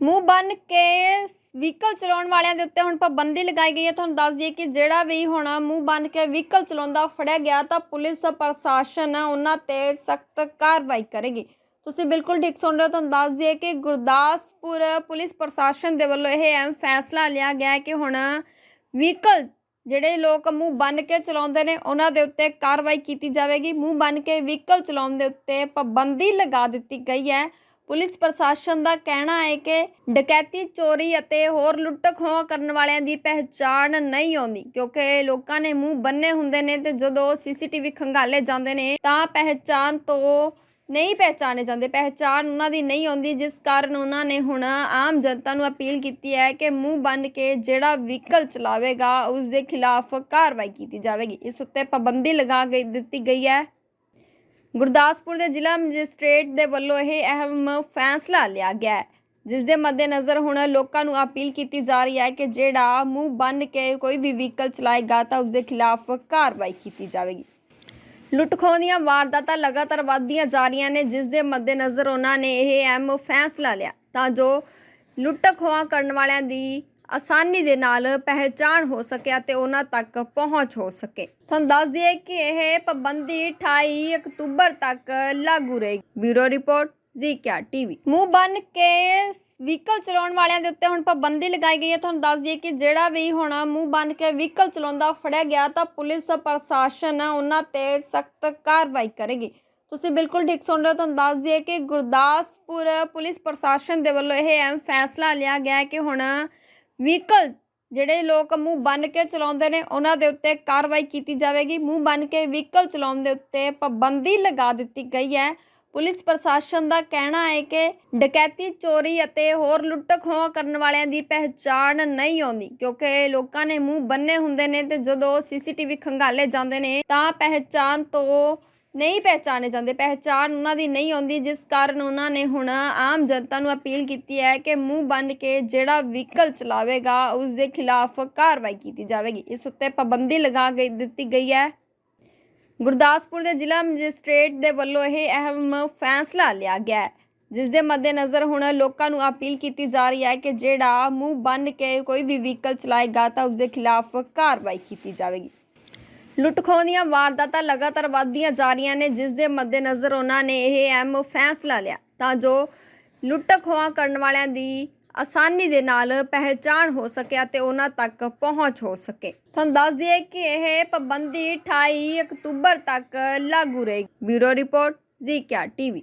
ਮੂੰਹ ਬੰਨ ਕੇ ਵਹੀਕਲ ਚਲਾਉਣ ਵਾਲਿਆਂ ਦੇ ਉੱਤੇ ਹੁਣ ਪਾਬੰਦੀ ਲਗਾਈ ਗਈ ਹੈ। ਤੁਹਾਨੂੰ ਦੱਸ ਦਈਏ ਕਿ ਜਿਹੜਾ ਵੀ ਹੁਣ ਮੂੰਹ ਬੰਨ ਕੇ ਵਹੀਕਲ ਚਲਾਉਂਦਾ, ਫੜਿਆ ਗਿਆ ਤਾਂ ਪੁਲਿਸ ਪ੍ਰਸ਼ਾਸਨ ਉਹਨਾਂ ਤੇ ਸਖਤ ਕਾਰਵਾਈ ਕਰੇਗੀ। ਤੁਸੀਂ ਬਿਲਕੁਲ ਠੀਕ ਸੁਣ ਰਹੇ ਹੋ। ਤੁਹਾਨੂੰ ਦੱਸ ਦਈਏ ਕਿ ਗੁਰਦਾਸਪੁਰ ਪੁਲਿਸ ਪ੍ਰਸ਼ਾਸਨ ਦੇ ਵੱਲੋਂ ਇਹ ਅਹਿਮ ਫੈਸਲਾ ਲਿਆ ਗਿਆ ਹੈ ਕਿ ਹੁਣ ਵਹੀਕਲ ਜਿਹੜੇ ਲੋਕ ਮੂੰਹ ਬੰਨ ਕੇ ਚਲਾਉਂਦੇ ਨੇ, ਉਹਨਾਂ ਦੇ ਉੱਤੇ ਕਾਰਵਾਈ ਕੀਤੀ ਜਾਵੇਗੀ। ਮੂੰਹ ਬੰਨ ਕੇ ਵਹੀਕਲ ਚਲਾਉਣ ਦੇ ਉੱਤੇ ਪਾਬੰਦੀ ਲਗਾ ਦਿੱਤੀ ਗਈ ਹੈ। ਪੁਲਿਸ ਪ੍ਰਸ਼ਾਸਨ ਦਾ ਕਹਿਣਾ ਹੈ ਕਿ ਡਕੈਤੀ ਚੋਰੀ ਅਤੇ ਹੋਰ ਲੁੱਟ ਖੋਹ ਕਰਨ ਵਾਲਿਆਂ ਦੀ ਪਹਿਚਾਣ ਨਹੀਂ ਆਉਂਦੀ, ਕਿਉਂਕਿ ਲੋਕਾਂ ਨੇ ਮੂੰਹ ਬੰਨੇ ਹੁੰਦੇ ਨੇ ਤੇ ਜਦੋਂ ਸੀਸੀਟੀਵੀ ਖੰਗਾਲੇ ਜਾਂਦੇ ਨੇ ਤਾਂ ਪਹਿਚਾਣ ਤੋਂ ਨਹੀਂ ਪਹਿਚਾਣੇ ਜਾਂਦੇ, ਪਹਿਚਾਣ ਉਹਨਾਂ ਦੀ ਨਹੀਂ ਆਉਂਦੀ, ਜਿਸ ਕਾਰਨ ਉਹਨਾਂ ਨੇ ਹੁਣ ਆਮ ਜਨਤਾ ਨੂੰ ਅਪੀਲ ਕੀਤੀ ਹੈ ਕਿ ਮੂੰਹ ਬੰਨ ਕੇ ਜਿਹੜਾ ਵਹੀਕਲ ਚਲਾਵੇਗਾ ਉਸ ਦੇ ਖਿਲਾਫ ਕਾਰਵਾਈ ਕੀਤੀ ਜਾਵੇਗੀ। ਇਸ ਉੱਤੇ ਪਾਬੰਦੀ ਲਗਾ ਗਈ ਦਿੱਤੀ ਗਈ ਹੈ। ਗੁਰਦਾਸਪੁਰ ਦੇ ਜ਼ਿਲ੍ਹਾ ਮੈਜਿਸਟ੍ਰੇਟ ਦੇ ਵੱਲੋਂ ਇਹ ਅਹਿਮ ਫੈਸਲਾ ਲਿਆ ਗਿਆ ਹੈ, ਜਿਸ ਦੇ ਮੱਦੇਨਜ਼ਰ ਹੁਣ ਲੋਕਾਂ ਨੂੰ ਅਪੀਲ ਕੀਤੀ ਜਾ ਰਹੀ ਹੈ ਕਿ ਜਿਹੜਾ ਮੂੰਹ ਬੰਨ ਕੇ ਕੋਈ ਵੀ ਵਹੀਕਲ ਚਲਾਏਗਾ ਤਾਂ ਉਸ ਦੇ ਖਿਲਾਫ ਕਾਰਵਾਈ ਕੀਤੀ ਜਾਵੇਗੀ। ਲੁੱਟ ਖੋਹ ਦੀਆਂ ਵਾਰਦਾਤਾਂ ਲਗਾਤਾਰ ਵੱਧਦੀਆਂ ਜਾ ਰਹੀਆਂ ਨੇ, ਜਿਸ ਦੇ ਮੱਦੇਨਜ਼ਰ ਉਹਨਾਂ ਨੇ ਇਹ ਅਹਿਮ ਫੈਸਲਾ ਲਿਆ। ਤਾਂ ਜੋ ਲੁੱਟ ਖੋਹ ਕਰਨ ਵਾਲਿਆਂ ਦੀ ਆਸਾਨੀ ਦੇ ਨਾਲ ਪਹਿਚਾਣ ਹੋ ਸਕੇ ਅਤੇ ਉਹਨਾਂ ਤੱਕ ਪਹੁੰਚ ਹੋ ਸਕੇ। ਤੁਹਾਨੂੰ ਦੱਸ ਦਈਏ ਕਿ ਇਹ ਪਾਬੰਦੀ 28 ਅਕਤੂਬਰ ਤੱਕ ਲਾਗੂ ਰਹੇਗੀ। ਬਿਊਰੋ ਰਿਪੋਰਟ ਜੀ ਜ਼ੀਕਿਆ ਟੀਵੀ। ਮੂੰਹ ਬੰਨ ਕੇ ਵਹੀਕਲ ਚਲਾਉਣ ਵਾਲਿਆਂ ਦੇ ਉੱਤੇ ਹੁਣ ਪਾਬੰਦੀ ਲਗਾਈ ਗਈ ਹੈ। ਤੁਹਾਨੂੰ ਦੱਸ ਦਈਏ ਕਿ ਜਿਹੜਾ ਵੀ ਹੁਣ ਮੂੰਹ ਬੰਨ ਕੇ ਵਹੀਕਲ ਚਲਾਉਂਦਾ ਫੜਿਆ ਗਿਆ ਤਾਂ ਪੁਲਿਸ, ਪ੍ਰਸ਼ਾਸਨ ਉਹਨਾਂ ਤੇ ਸਖਤ ਕਾਰਵਾਈ ਕਰੇਗੀ। ਤੁਸੀਂ ਬਿਲਕੁਲ ਠੀਕ ਸੁਣ ਰਹੇ ਹੋ। ਤੁਹਾਨੂੰ ਦੱਸ ਦਈਏ ਕਿ ਗੁਰਦਾਸਪੁਰ ਪੁਲਿਸ ਪ੍ਰਸ਼ਾਸਨ ਦੇ ਵੱਲੋਂ ਇਹ ਅਹਿਮ ਫੈਸਲਾ ਲਿਆ ਗਿਆ ਹੈ ਕਿ ਹੁਣ ਵਹੀਕਲ ਜਿਹੜੇ ਲੋਕ ਮੂੰਹ ਬੰਨ ਕੇ ਚਲਾਉਂਦੇ ਨੇ, ਉਹਨਾਂ ਦੇ ਉੱਤੇ ਕਾਰਵਾਈ ਕੀਤੀ ਜਾਵੇਗੀ। ਮੂੰਹ ਬੰਨ ਕੇ ਵਹੀਕਲ ਚਲਾਉਣ ਦੇ ਉੱਤੇ ਪਾਬੰਦੀ ਲਗਾ ਦਿੱਤੀ ਗਈ ਹੈ। ਪੁਲਿਸ ਪ੍ਰਸ਼ਾਸਨ ਦਾ ਕਹਿਣਾ ਹੈ ਕਿ ਡਕੈਤੀ ਚੋਰੀ ਅਤੇ ਹੋਰ ਲੁੱਟ ਖੋਹ ਕਰਨ ਵਾਲਿਆਂ ਦੀ ਪਹਿਚਾਣ ਨਹੀਂ ਆਉਂਦੀ, ਕਿਉਂਕਿ ਲੋਕਾਂ ਨੇ ਮੂੰਹ ਬੰਨੇ ਹੁੰਦੇ ਨੇ ਤੇ ਜਦੋਂ ਸੀਸੀਟੀਵੀ ਖੰਗਾਲੇ ਜਾਂਦੇ ਨੇ, ਤਾਂ ਪਹਿਚਾਣ ਤੋਂ ਨਹੀਂ ਪਹਿਚਾਣੇ ਜਾਂਦੇ, ਪਹਿਚਾਣ ਉਹਨਾਂ ਦੀ ਨਹੀਂ ਆਉਂਦੀ, ਜਿਸ ਕਾਰਨ ਉਹਨਾਂ ਨੇ ਹੁਣ ਆਮ ਜਨਤਾ ਨੂੰ ਅਪੀਲ ਕੀਤੀ ਹੈ ਕਿ ਮੂੰਹ ਬੰਨ ਕੇ ਜਿਹੜਾ ਵਹੀਕਲ ਚਲਾਵੇਗਾ ਉਸ ਦੇ ਖਿਲਾਫ ਕਾਰਵਾਈ ਕੀਤੀ ਜਾਵੇਗੀ। ਇਸ ਉੱਤੇ ਪਾਬੰਦੀ ਲਗਾ ਗਈ, ਦਿੱਤੀ ਗਈ ਹੈ। ਗੁਰਦਾਸਪੁਰ ਦੇ ਜ਼ਿਲ੍ਹਾ ਮੈਜਿਸਟ੍ਰੇਟ ਦੇ ਵੱਲੋਂ ਇਹ ਅਹਿਮ ਫੈਸਲਾ ਲਿਆ ਗਿਆ ਹੈ, ਜਿਸ ਦੇ ਮੱਦੇਨਜ਼ਰ ਹੁਣ ਲੋਕਾਂ ਨੂੰ ਅਪੀਲ ਕੀਤੀ ਜਾ ਰਹੀ ਹੈ ਕਿ ਜਿਹੜਾ ਮੂੰਹ ਬੰਨ ਕੇ ਕੋਈ ਵੀ ਵਹੀਕਲ ਚਲਾਏਗਾ, ਤਾਂ ਉਸ ਦੇ ਖਿਲਾਫ ਕਾਰਵਾਈ ਕੀਤੀ ਜਾਵੇਗੀ। ਲੁੱਟ ਖੋਹ ਦੀਆਂ ਵਾਰਦਾਤਾਂ ਲਗਾਤਾਰ ਵੱਧਦੀਆਂ ਜਾ ਰਹੀਆਂ ਨੇ, ਜਿਸ ਦੇ ਮੱਦੇਨਜ਼ਰ ਉਹਨਾਂ ਨੇ ਇਹ ਅਹਿਮ ਫੈਸਲਾ ਲਿਆ। ਤਾਂ ਜੋ ਲੁੱਟ ਖੋਹ ਕਰਨ ਵਾਲਿਆਂ ਦੀ ਆਸਾਨੀ ਦੇ ਨਾਲ ਪਹਿਚਾਣ ਹੋ ਸਕੇ ਅਤੇ ਉਹਨਾਂ ਤੱਕ ਪਹੁੰਚ ਹੋ ਸਕੇ। ਤੁਹਾਨੂੰ ਦੱਸ ਦਈਏ ਕਿ ਇਹ ਪਾਬੰਦੀ 28 ਅਕਤੂਬਰ ਤੱਕ ਲਾਗੂ ਰਹੇਗੀ। ਬਿਊਰੋ ਰਿਪੋਰਟ ਜ਼ੀਕਿਆ ਟੀਵੀ।